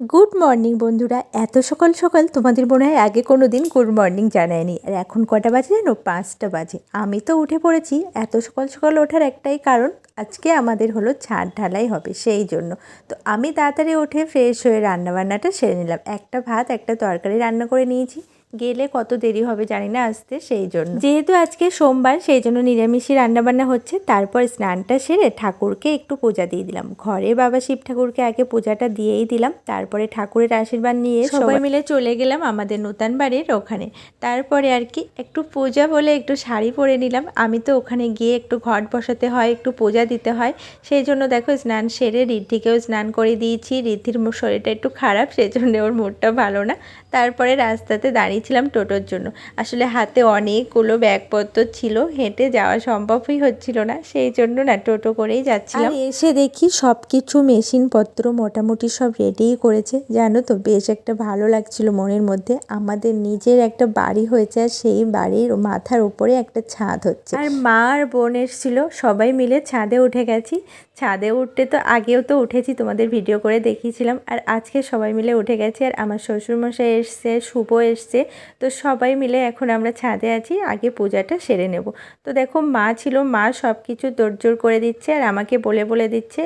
Good morning বন্ধুরা। এত সকাল সকাল তোমাদের মনে হয় আগে কোনো দিন গুড মর্নিং জানায়নি। আর এখন কটা বাজে জানো? পাঁচটা বাজে। আমি তো উঠে পড়েছি। এত সকাল সকাল ওঠার একটাই কারণ, আজকে আমাদের হলো ছাদ ঢালাই হবে সেই জন্য। তো আমি তাড়াতাড়ি উঠে ফ্রেশ হয়ে রান্নাবান্নাটা সেরে নিলাম। একটা ভাত, একটা তরকারি রান্না করে নিয়েছি। গেলে কত দেরি হবে জানি না আসতে সেই জন্য। যেহেতু আজকে সোমবার সেই জন্য নিরামিষই রান্নাবান্না হচ্ছে। তারপর স্নানটা সেরে ঠাকুরকে একটু পূজা দিয়ে দিলাম। ঘরে বাবা শিব ঠাকুরকে আগে পূজাটা দিয়েই দিলাম। তারপরে ঠাকুরের আশীর্বাদ নিয়ে সবাই মিলে চলে গেলাম আমাদের নূতন বাড়ির ওখানে। তারপরে আর কি একটু পূজা বলে একটু শাড়ি পরে নিলাম। আমি তো ওখানে গিয়ে একটু ঘট বসাতে হয় একটু পূজা দিতে হয়। সেই জন্য দেখো স্নান সেরে ঋদ্ধিকেও স্নান করে দিয়েছি। ঋদ্ধির শরীরটা একটু খারাপ সেই জন্য ওর মুডটা ভালো না। তারপরে রাস্তাতে দাঁড়িয়েছিলাম টোটোর জন্য। আসলে হাতে অনেকগুলো ব্যাগপত্র ছিল হেঁটে যাওয়া সম্ভবই হচ্ছিল না সেই জন্য না টোটো করেই যাচ্ছিলাম। এসে দেখি সব কিছু মেশিনপত্র মোটামুটি সব রেডিই করেছে। জানো তো বেশ একটা ভালো লাগছিল মনের মধ্যে। আমাদের নিজের একটা বাড়ি হয়েছে আর সেই বাড়ির মাথার উপরে একটা ছাদ হচ্ছে। আর মা আর বোন এসেছিল সবাই মিলে ছাদে উঠে গেছি। ছাদে উঠতে তো আগেও তো উঠেছি তোমাদের ভিডিও করে দেখিয়েছিলাম। আর আজকে সবাই মিলে উঠে গেছি আর আমার শ্বশুরমশাই এসছে শুভ এসছে। তো সবাই মিলে এখন আমরা ছাদে আছি, আগে পূজাটা সেরে নেব। তো দেখো মা ছিল, মা সব কিছু তোড়জোড় করে দিচ্ছে আর আমাকে বলে বলে দিচ্ছে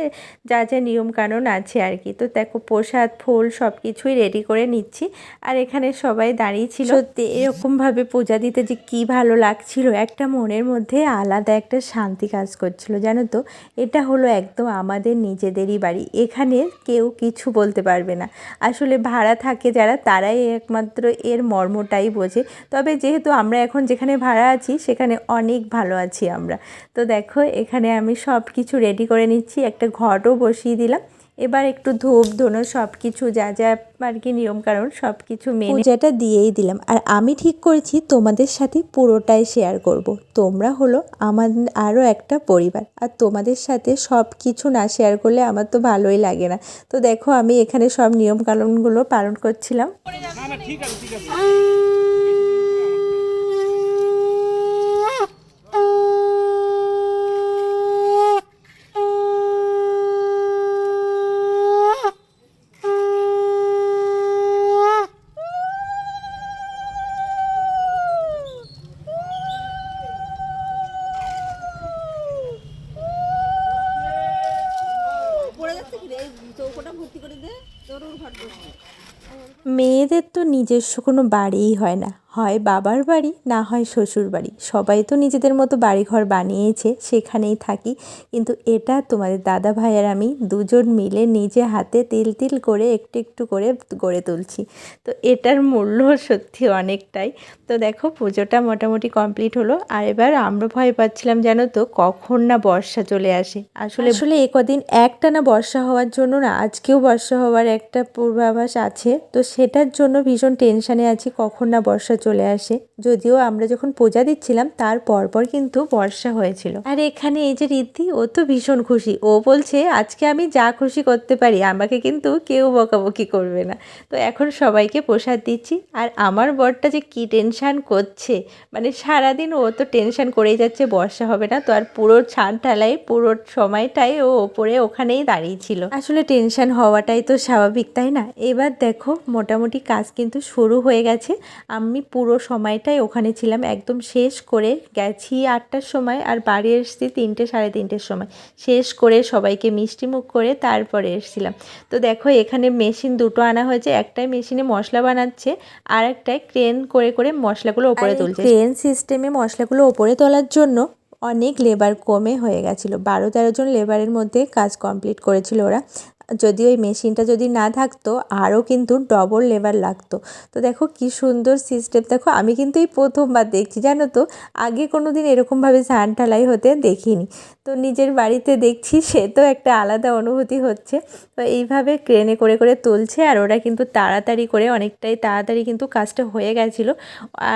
যা যা নিয়মকানুন আছে আর কি। তো দেখো প্রসাদ, ফুল সব কিছুই রেডি করে নিচ্ছি আর এখানে সবাই দাঁড়িয়ে ছিল। সত্যি, এরকমভাবে পূজা দিতে যে কি ভালো লাগছিল, একটা মনের মধ্যে আলাদা একটা শান্তি কাজ করছিল, জানো তো? এটা হলো একদম আমাদের নিজেদেরই বাড়ি, এখানে কেউ কিছু বলতে পারবে না। আসলে ভাড়া থাকে যারা, তারাই একমাত্র এর মর্মটাই বোঝে। তবে যেহেতু আমরা এখন যেখানে ভাড়া আছি, সেখানে অনেক ভালো আছি আমরা। তো দেখো, এখানে আমি সব কিছু রেডি করে নিচ্ছি। একটা ঘটও বসিয়ে দিলাম। এবার একটু ধূপ ধুনো সব কিছু যা যা আর কি নিয়ম নিয়মকানুন সব কিছু মেনে পূজাটা দিয়েই দিলাম। আর আমি ঠিক করেছি, তোমাদের সাথে পুরোটাই শেয়ার করব। তোমরা হলো আমার আরও একটা পরিবার। আর তোমাদের সাথে সব কিছু না শেয়ার করলে আমার তো ভালোই লাগে না। তো দেখো, আমি এখানে সব নিয়মকানুনগুলো পালন করছিলাম। ঠিক আছে ঠিক আছে। চৌকোটা ভর্তি করে দে তোর ঘর বসবে মেয়েদের তো নিজস্ব কোনো বাড়িই হয় না। হয় বাবার বাড়ি, না হয় শ্বশুর বাড়ি। সবাই তো নিজেদের মতো বাড়িঘর বানিয়েছে, সেখানেই থাকি। কিন্তু এটা তোমাদের দাদা ভাই আর আমি দুজন মিলে নিজে হাতে তিল তিল করে একটু একটু করে গড়ে তুলছি। তো এটার মূল্য সত্যি অনেকটাই। তো দেখো, পুজোটা মোটামুটি কমপ্লিট হলো। আর এবার আমরা ভয় পাচ্ছিলাম জানো তো, কখন না বর্ষা চলে আসে। আসলে আসলে এ কদিন একটা না বর্ষা হওয়ার জন্য না, আজকেও বর্ষা হওয়ার একটা পূর্বাভাস আছে। তো সেটার জন্য ভীষণ টেনশানে আছি, কখন না বর্ষা চলে আসে। যদিও আমরা যখন পূজা দিচ্ছিলাম, তার পরপর কিন্তু বর্ষা হয়েছিল। আর এখানে এই যে রিদ্ধি ও তো ভীষণ খুশি। ও বলছে, আজকে আমি যা খুশি করতে পারি, আমাকে কিন্তু কেউ বকাবকি করবে না। তো এখন সবাইকে প্রসাদ দিচ্ছি। আর আমার বরটা যে কী টেনশান করছে মানে সারাদিন ও তো টেনশান করেই যাচ্ছে, বর্ষা হবে না। তো আর পুরো ছাদ ঢালাই, পুরো সময়টাই ও ওপরে, ওখানেই দাঁড়িয়ে ছিল। আসলে টেনশান হওয়াটাই তো স্বাভাবিক, তাই না? এবার দেখো, মোটামুটি কাজ কিন্তু শুরু হয়ে গেছে। আমি পুরো সময়টাই ওখানে ছিলাম। একদম শেষ করে গেছি আটটার সময় আর বাড়ি এসেছি তিনটে সাড়ে তিনটের সময়। শেষ করে সবাইকে মিষ্টি মুখ করে তারপরে এসেছিলাম। তো দেখো এখানে মেশিন দুটো আনা হয়েছে। একটাই মেশিনে মশলা বানাচ্ছে আর একটাই ক্রেন করে করে মশলাগুলো ওপরে তুলছে। ক্রেন সিস্টেমে মশলাগুলো ওপরে তোলার জন্য অনেক লেবার কমে হয়ে গেছিল। বারো তেরো জন লেবারের মধ্যে কাজ কমপ্লিট করেছিল ওরা। যদি ওই মেশিনটা যদি না থাকতো আরও কিন্তু ডবল লেবার লাগতো। তো দেখো কি সুন্দর সিস্টেম দেখো আমি কিন্তু এই প্রথমবার দেখছি জানো তো? আগে কোনো দিন এরকমভাবে স্নান ঢালাই হতে দেখিনি। তো নিজের বাড়িতে দেখছি সে তো একটা আলাদা অনুভূতি হচ্ছে। তো এইভাবে ক্রেনে করে করে তুলছে আর ওরা কিন্তু তাড়াতাড়ি করে অনেকটাই তাড়াতাড়ি কিন্তু কাজটা হয়ে গেছিল।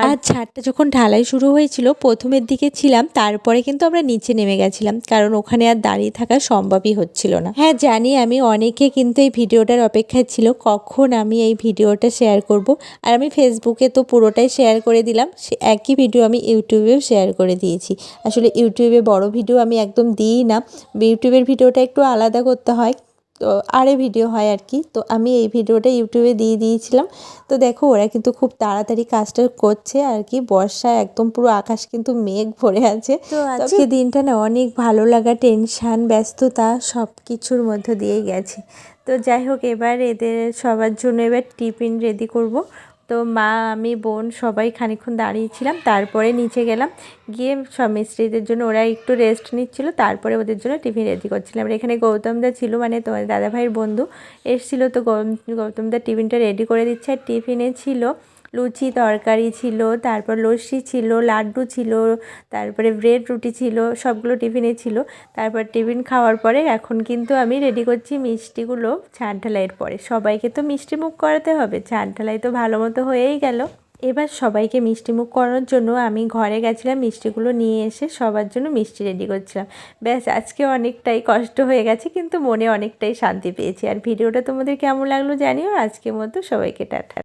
আর ছাদটা যখন ঢালাই শুরু হয়েছিল প্রথমের দিকে ছিলাম তারপরে কিন্তু আমরা নিচে নেমে গেছিলাম কারণ ওখানে আর দাঁড়িয়ে থাকা সম্ভবই হচ্ছিল না। হ্যাঁ জানি আমি অনেকে কিন্তু এই ভিডিওটার অপেক্ষায় ছিল, কখন আমি এই ভিডিওটা শেয়ার করব। আর আমি ফেসবুকে তো পুরোটাই শেয়ার করে দিলাম, সে একই ভিডিও আমি ইউটিউবেও শেয়ার করে দিয়েছি। আসলে ইউটিউবে বড় ভিডিও আমি একদম দিই না, ইউটিউবের ভিডিওটা একটু আলাদা করতে হয়। তো আরে ভিডিও হয় আর কি। তো আমি এই ভিডিওটা ইউটিউবে দিয়ে দিয়েছিলাম। তো দেখো ওরা কিন্তু খুব তাড়াতাড়ি কাজটা করছে আর কি। বর্ষায় একদম পুরো আকাশ কিন্তু মেঘ ভরে আছে। তো আজকে দিনটা না অনেক ভালো লাগা টেনশান ব্যস্ততা সব কিছুর মধ্য দিয়ে গেছে। তো যাই হোক এবার এদের সবার জন্য এবার টিফিন রেডি করব। তো মা, আমি, বোন সবাই খানিক্ষণ দাঁড়িয়েছিলাম, তারপরে নিচে গেলাম। গিয়ে সব মিস্ত্রিদের জন্য ওরা একটু রেস্ট নিচ্ছিল, তারপরে ওদের জন্য টিফিন রেডি করছিলাম। এখানে গৌতমদা ছিল মানে তোমার দাদাভাইয়ের বন্ধু, এসেছিল তো গৌতমদা টিফিনটা রেডি করে দিচ্ছে। আর টিফিনে ছিল লুচি তরকারি ছিল, তারপর লস্যি ছিল, লাড্ডু ছিল, তারপরে ব্রেড রুটি ছিল, সবগুলো টিফিনে ছিল। তারপর টিফিন খাওয়ার পরে এখন কিন্তু আমি রেডি করছি মিষ্টিগুলো ছাদ ঢালাইয়ের পরে। সবাইকে তো মিষ্টি মুখ করাতে হবে, ছাদ ঢালাই তো ভালো মতো হয়েই গেল। এবার সবাইকে মিষ্টি মুখ করানোর জন্য আমি ঘরে গেছিলাম, মিষ্টিগুলো নিয়ে এসে সবার জন্য মিষ্টি রেডি করছিলাম। ব্যাস, আজকে অনেকটাই কষ্ট হয়ে গেছে, কিন্তু মনে অনেকটাই শান্তি পেয়েছি। আর ভিডিওটা তোমাদের কেমন লাগল জানিও, আজকের মতো সবাইকে টাটা।